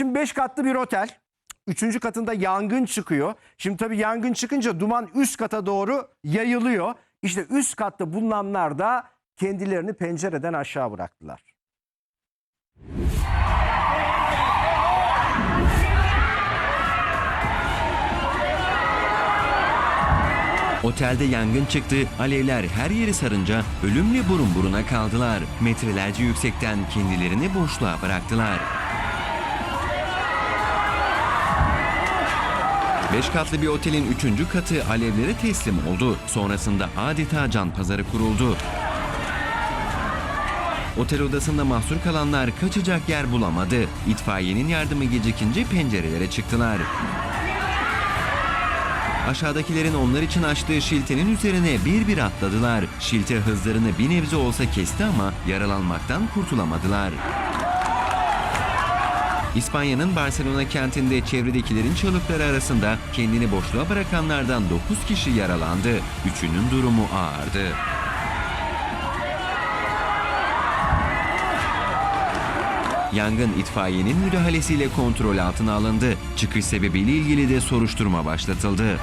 Şimdi 5 katlı bir otel. Üçüncü katında yangın çıkıyor. Şimdi tabii yangın çıkınca duman üst kata doğru yayılıyor. İşte üst katta bulunanlar da kendilerini pencereden aşağı bıraktılar. Otelde yangın çıktı, alevler her yeri sarınca ölümle burun buruna kaldılar. Metrelerce yüksekten kendilerini boşluğa bıraktılar. Beş katlı bir otelin üçüncü katı alevlere teslim oldu. Sonrasında adeta can pazarı kuruldu. Otel odasında mahsur kalanlar kaçacak yer bulamadı. İtfaiyenin yardımı gecikince pencerelere çıktılar. Aşağıdakilerin onlar için açtığı şiltenin üzerine bir bir atladılar. Şilte hızlarını bir nebze olsa kesti ama yaralanmaktan kurtulamadılar. İspanya'nın Barcelona kentinde çevredekilerin çığlıkları arasında kendini boşluğa bırakanlardan 9 kişi yaralandı. Üçünün durumu ağırdı. Yangın itfaiyenin müdahalesiyle kontrol altına alındı. Çıkış sebebiyle ilgili de soruşturma başlatıldı.